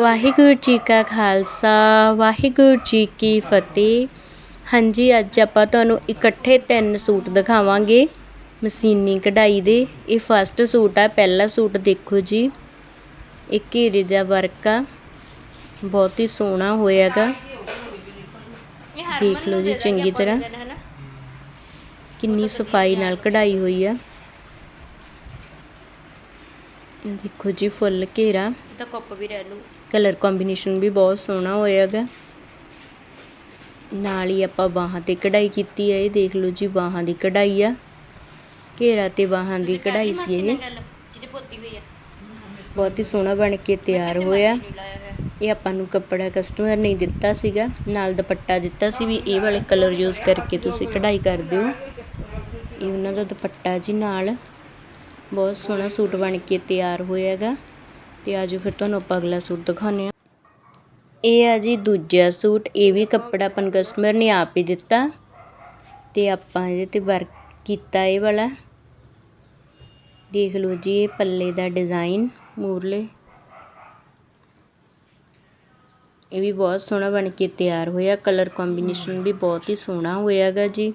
ਵਾਹਿਗੁਰੂ ਜੀ ਕਾ ਖਾਲਸਾ, ਵਾਹਿਗੁਰੂ ਜੀ ਕੀ ਫਤਿਹ। ਹਾਂਜੀ, ਅੱਜ ਆਪਾਂ ਤੁਹਾਨੂੰ ਇਕੱਠੇ ਤਿੰਨ ਸੂਟ ਦਿਖਾਵਾਂਗੇ, ਮਸ਼ੀਨੀ ਕਢਾਈ ਦੇ। ਇਹ ਫਸਟ ਸੂਟ ਆ, ਪਹਿਲਾ ਸੂਟ ਦੇਖੋ ਜੀ। ਇਹ ਘੇਰੇ ਦਾ ਵਰਕ ਆ। ਬਹੁਤ ਹੀ ਸੋਹਣਾ ਹੋਇਆਗਾ। ਦੇਖ ਲਓ ਜੀ, ਚੰਗੀ ਤਰ੍ਹਾਂ। ਕਿੰਨੀ ਸਫ਼ਾਈ ਨਾਲ ਕਢਾਈ ਹੋਈ ਆ। ਦੇਖੋ ਜੀ ਫੁੱਲ ਘੇਰਾ। ਤਾਂ ਕੱਪ ਵੀ ਰਹਿ ਲੂ ਕਲਰ ਕੰਬੀਨੇਸ਼ਨ ਵੀ ਬਹੁਤ ਸੋਹਣਾ ਹੋਇਆਗਾ ਨਾਲ ਹੀ ਆਪਾਂ ਬਾਹਾਂ ਤੇ ਕਢਾਈ ਕੀਤੀ ਹੈ ਇਹ ਦੇਖ ਲਓ ਜੀ ਬਾਹਾਂ ਦੀ ਕਢਾਈ ਆ। ਘੇਰਾ ਤੇ ਬਾਹਾਂ ਦੀ ਕਢਾਈ ਸੀ ਇਹ। ਜਿਹਦੀ ਪੋਤੀ ਹੋਈ ਆ। ਬਹੁਤ ਹੀ ਸੋਹਣਾ ਬਣ ਕੇ ਤਿਆਰ ਹੋਇਆ। ਇਹ ਆਪਾਂ ਨੂੰ ਕੱਪੜਾ ਕਸਟਮਰ ਨੇ ਦਿੱਤਾ ਸੀਗਾ। ਨਾਲ ਦੁਪੱਟਾ ਦਿੱਤਾ ਸੀ ਵੀ ਇਹ ਵਾਲੇ ਕਲਰ ਯੂਜ਼ ਕਰਕੇ ਤੁਸੀਂ ਕਢਾਈ ਕਰ ਦਿਓ। ਇਹ ਉਹਨਾਂ ਦਾ ਦੁਪੱਟਾ ਜੀ ਨਾਲ। ਬਹੁਤ ਸੋਹਣਾ ਸੂਟ ਬਣ ਕੇ ਤਿਆਰ ਹੋਇਆਗਾ। ਤੇ ਆਜੋ ਫਿਰ ਤੁਹਾਨੂੰ ਆਪਾਂ ਅਗਲਾ ਸੂਟ ਦਿਖਾਉਂਦੇ ਆ ਇਹ ਆ ਜੀ ਦੂਜਾ ਸੂਟ, ਇਹ ਵੀ ਕੱਪੜਾ ਆਪਾਂ ਕਸਟਮਰ ਨੇ ਆਪ ਹੀ ਦਿੱਤਾ। ਤੇ ਆਪਾਂ ਇਹਦੇ ਤੇ ਵਰਕ ਕੀਤਾ ਇਹ ਵਾਲਾ। ਦੇਖ ਲਓ ਜੀ, ਇਹ ਪੱਲੇ ਦਾ ਡਿਜ਼ਾਈਨ ਮੂਰਲੇ। ਇਹ ਵੀ ਬਹੁਤ ਸੋਹਣਾ ਬਣ ਕੇ ਤਿਆਰ ਹੋਇਆ। ਕਲਰ ਕੰਬੀਨੇਸ਼ਨ ਵੀ ਬਹੁਤ ਹੀ ਸੋਹਣਾ ਹੋਇਆਗਾ ਜੀ।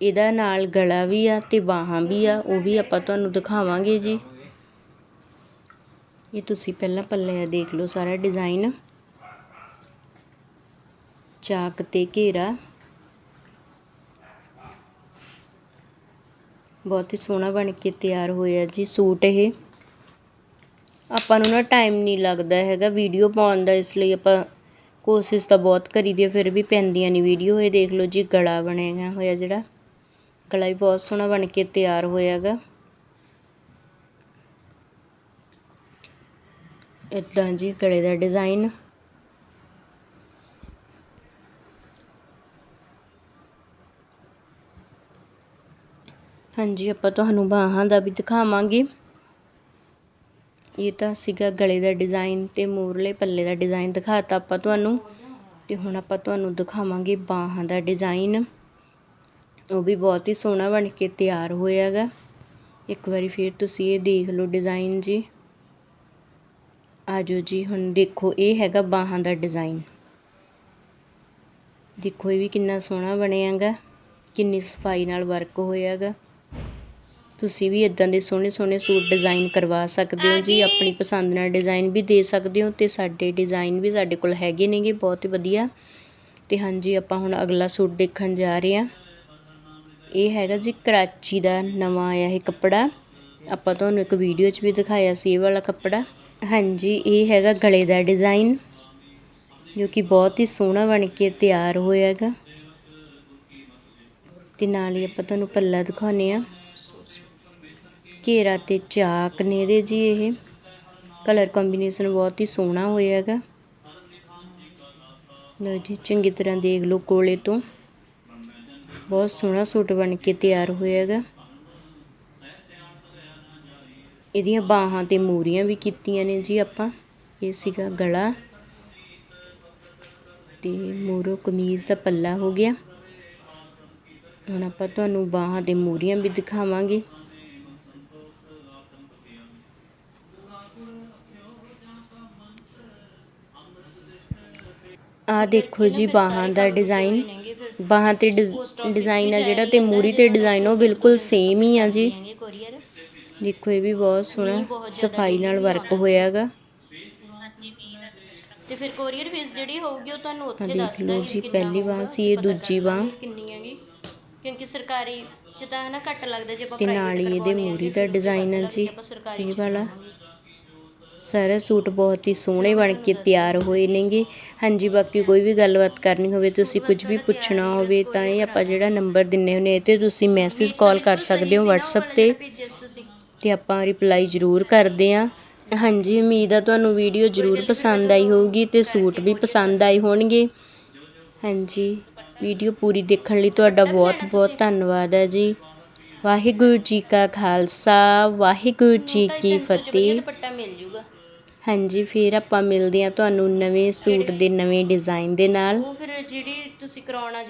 ਇਹਦਾ ਨਾਲ ਗਲਾ ਵੀ ਆ ਤੇ ਬਾਹਾਂ ਵੀ ਆ, ਉਹ ਵੀ ਆਪਾਂ ਤੁਹਾਨੂੰ ਦਿਖਾਵਾਂਗੇ ਜੀ। ਇਹ ਤੁਸੀਂ ਪਹਿਲਾਂ ਪੱਲੇ ਦਾ ਦੇਖ ਲਓ ਸਾਰਾ ਡਿਜ਼ਾਈਨ। ਚਾਕ ਤੇ ਘੇਰਾ। ਬਹੁਤ ਹੀ ਸੋਹਣਾ ਬਣ ਕੇ ਤਿਆਰ ਹੋਇਆ ਜੀ ਸੂਟ ਇਹ। ਆਪਾਂ ਨੂੰ ਨਾ ਟਾਈਮ ਨਹੀਂ ਲੱਗਦਾ ਹੈਗਾ ਵੀਡੀਓ ਪਾਉਣ ਦਾ, ਇਸ ਲਈ ਆਪਾਂ ਕੋਸ਼ਿਸ਼ ਤਾਂ ਬਹੁਤ ਕਰੀਦੀ ਹੈ ਫਿਰ ਵੀ ਪੈਂਦੀਆਂ ਨਹੀਂ ਵੀਡੀਓ ਇਹ ਦੇਖ ਲਓ ਜੀ, ਗਲਾ ਬਣਿਆ ਹੋਇਆ ਜਿਹੜਾ। ਗਲਾ ਵੀ ਬਹੁਤ ਸੋਹਣਾ ਬਣ ਕੇ ਤਿਆਰ ਹੋਇਆਗਾ। ਇਦਾਂ ਜੀ ਗਲੇ ਦਾ ਡਿਜ਼ਾਈਨ। ਹਾਂਜੀ, ਆਪਾਂ ਤੁਹਾਨੂੰ ਬਾਹਾਂ ਦਾ ਵੀ ਦਿਖਾਵਾਂਗੇ। ਇਹ ਤਾਂ ਸੀਗਾ ਗਲੇ ਦਾ ਡਿਜ਼ਾਈਨ ਤੇ ਮੂਰਲੇ ਪੱਲੇ ਦਾ ਡਿਜ਼ਾਈਨ ਦਿਖਾਤਾ ਆਪਾਂ ਤੁਹਾਨੂੰ। ਤੇ ਹੁਣ ਆਪਾਂ ਤੁਹਾਨੂੰ ਦਿਖਾਵਾਂਗੇ ਬਾਹਾਂ ਦਾ ਡਿਜ਼ਾਈਨ। ਉਹ ਵੀ ਬਹੁਤ ਹੀ ਸੋਹਣਾ ਬਣ ਕੇ ਤਿਆਰ ਹੋਇਆ ਗਾ ਇੱਕ ਵਾਰੀ ਫਿਰ ਤੁਸੀਂ ਇਹ ਦੇਖ ਲਓ ਡਿਜ਼ਾਈਨ ਜੀ। ਆਜੋ ਜੀ, ਹੁਣ ਦੇਖੋ, ਇਹ ਹੈਗਾ ਬਾਹਾਂ ਦਾ ਡਿਜ਼ਾਈਨ ਦੇਖੋ, ਇਹ ਵੀ ਕਿੰਨਾ ਸੋਹਣਾ ਬਣਿਆਗਾ, ਕਿੰਨੀ ਸਫ਼ਾਈ ਨਾਲ ਵਰਕ ਹੋਇਆਗਾ। ਤੁਸੀਂ ਵੀ ਇਦਾਂ ਦੇ ਸੋਹਣੇ ਸੋਹਣੇ ਸੂਟ ਡਿਜ਼ਾਈਨ ਕਰਵਾ ਸਕਦੇ ਹੋ ਜੀ, ਆਪਣੀ ਪਸੰਦ ਨਾਲ ਡਿਜ਼ਾਈਨ ਵੀ ਦੇ ਸਕਦੇ ਹੋ ਤੇ ਸਾਡੇ ਡਿਜ਼ਾਈਨ ਵੀ ਸਾਡੇ ਕੋਲ ਹੈਗੇ ਨੇਗੇ, ਬਹੁਤ ਵਧੀਆ। ਤੇ ਹਾਂਜੀ, ਆਪਾਂ ਹੁਣ ਅਗਲਾ ਸੂਟ ਦੇਖਣ ਜਾ ਰਹੇ ਹਾਂ। ਇਹ ਹੈਗਾ ਜੀ ਕਰਾਚੀ ਦਾ ਨਵਾਂ ਆਇਆ ਇਹ ਕੱਪੜਾ। ਆਪਾਂ ਤੁਹਾਨੂੰ ਇੱਕ ਵੀਡੀਓ 'ਚ ਵੀ ਦਿਖਾਇਆ ਸੀ ਇਹ ਵਾਲਾ ਕੱਪੜਾ। ਹਾਂਜੀ, ਇਹ ਹੈਗਾ ਗਲੇ ਦਾ ਡਿਜ਼ਾਈਨ ਜੋ ਕਿ ਬਹੁਤ ਹੀ ਸੋਹਣਾ ਬਣ ਕੇ ਤਿਆਰ ਹੋਇਆ ਹੋਇਆਗਾ ਤੇ ਨਾਲ ਹੀ ਆਪਾਂ ਤੁਹਾਨੂੰ ਪੱਲਾ ਦਿਖਾਉਨੇ ਆ ਘੇਰਾ ਤੇ ਚਾਕ ਨੇ ਇਹਦੇ ਜੀ ਇਹ। ਕਲਰ ਕੰਬੀਨੇਸ਼ਨ ਬਹੁਤ ਹੀ ਸੋਹਣਾ ਹੋਇਆਗਾ ਲੋ ਜੀ, ਚੰਗੀ ਤਰ੍ਹਾਂ ਦੇਖ ਲਓ ਕੋਲੇ ਤੋਂ। ਬਹੁਤ ਸੋਹਣਾ ਸੂਟ ਬਣ ਕੇ ਤਿਆਰ ਹੋਇਆਗਾ। ਇਹਦੀਆਂ ਬਾਹਾਂ ਤੇ ਮੂਰੀਆਂ ਵੀ ਕੀਤੀਆਂ ਨੇ ਜੀ ਆਪਾਂ। ਇਹ ਸੀਗਾ ਗਲਾ। ਤੇ ਮੂਰੋ ਕਮੀਜ਼ ਦਾ ਪੱਲਾ ਹੋ ਗਿਆ। ਹੁਣ ਆਪਾਂ ਤੁਹਾਨੂੰ ਬਾਹਾਂ ਤੇ ਮੂਰੀਆਂ ਵੀ ਦਿਖਾਵਾਂਗੇ। ਆ ਦੇਖੋ ਜੀ ਬਾਹਾਂ ਦਾ ਡਿਜ਼ਾਈਨ। ਬਾਹਾਂ ਤੇ ਡਿਜ਼ਾਈਨ ਆ ਜਿਹੜਾ ਤੇ ਮੂਰੀ ਤੇ ਡਿਜ਼ਾਈਨ ਉਹ ਬਿਲਕੁਲ ਸੇਮ ਹੀ ਆ ਜੀ। ਦੇਖੋ ਇਹ ਵੀ ਬਹੁਤ ਸੋਹਣਾ ਸਫ਼ਾਈ ਨਾਲ ਵਰਕ ਹੋਇਆਗਾ। ਤੇ ਫਿਰ ਕੋਰੀਅਰ ਫੀਸ ਜਿਹੜੀ ਹੋਊਗੀ ਉਹ ਤੁਹਾਨੂੰ ਉੱਥੇ ਦੱਸ ਦਾਂਗੇ ਜੀ ਪਹਿਲੀ ਬਾਂਹ ਸੀ ਇਹ ਦੂਜੀ ਬਾਂਹ ਕਿੰਨੀ ਹੈਗੀ ਕਿਉਂਕਿ ਸਰਕਾਰੀ ਚ ਤਾਂ ਹੈ ਨਾ ਘੱਟ ਲੱਗਦਾ ਜੇ ਆਪਾਂ ਤੇ ਨਾਲ ਹੀ ਇਹਦੇ ਮੂਰੀ ਦਾ ਡਿਜ਼ਾਈਨ ਵੱਧ ਜੀ ਇਹ ਵਾਲਾ। ਸਾਰਾ ਸੂਟ ਬਹੁਤ ਹੀ ਸੋਹਣੇ ਬਣ ਕੇ ਤਿਆਰ ਹੋਏ ਨੇਗੇ। ਹਾਂਜੀ, ਬਾਕੀ ਕੋਈ ਵੀ ਗੱਲਬਾਤ ਕਰਨੀ ਹੋਵੇ, ਤੁਸੀਂ ਕੁਝ ਵੀ ਪੁੱਛਣਾ ਹੋਵੇ ਤਾਂ ਇਹ ਆਪਾਂ ਜਿਹੜਾ ਨੰਬਰ ਦਿੰਨੇ ਹੁੰਨੇ ਇਹ ਤੇ ਤੁਸੀਂ ਮੈਸੇਜ ਕਾਲ ਕਰ ਸਕਦੇ ਹੋ WhatsApp ਤੇ। ਭੇਜਿਆ ਤੇ ਆਪਾਂ ਰਿਪਲਾਈ ਜ਼ਰੂਰ ਕਰਦੇ ਆਂ ਹਾਂਜੀ, ਉਮੀਦ ਆ ਤੁਹਾਨੂੰ ਵੀਡੀਓ ਜ਼ਰੂਰ ਪਸੰਦ ਆਈ ਹੋਊਗੀ ਤੇ ਸੂਟ ਵੀ ਪਸੰਦ ਆਏ ਹੋਣਗੇ। ਹਾਂਜੀ ਵੀਡੀਓ ਪੂਰੀ ਦੇਖਣ ਲਈ ਤੁਹਾਡਾ ਬਹੁਤ ਬਹੁਤ ਧੰਨਵਾਦ ਹੈ ਜੀ। ਵਾਹਿਗੁਰੂ ਜੀ ਕਾ ਖਾਲਸਾ, ਵਾਹਿਗੁਰੂ ਜੀ ਕੀ ਫਤਿਹ। ਦੁਪੱਟਾ ਮਿਲ ਜੂਗਾ ਹਾਂਜੀ, ਫਿਰ ਆਪਾਂ ਮਿਲਦੇ ਹਾਂ ਤੁਹਾਨੂੰ ਨਵੇਂ ਸੂਟ ਦੇ ਨਵੇਂ ਡਿਜ਼ਾਈਨ ਦੇ ਨਾਲ। ਉਹ ਫਿਰ ਜਿਹੜੀ ਤੁਸੀਂ ਕਰਾਉਣਾ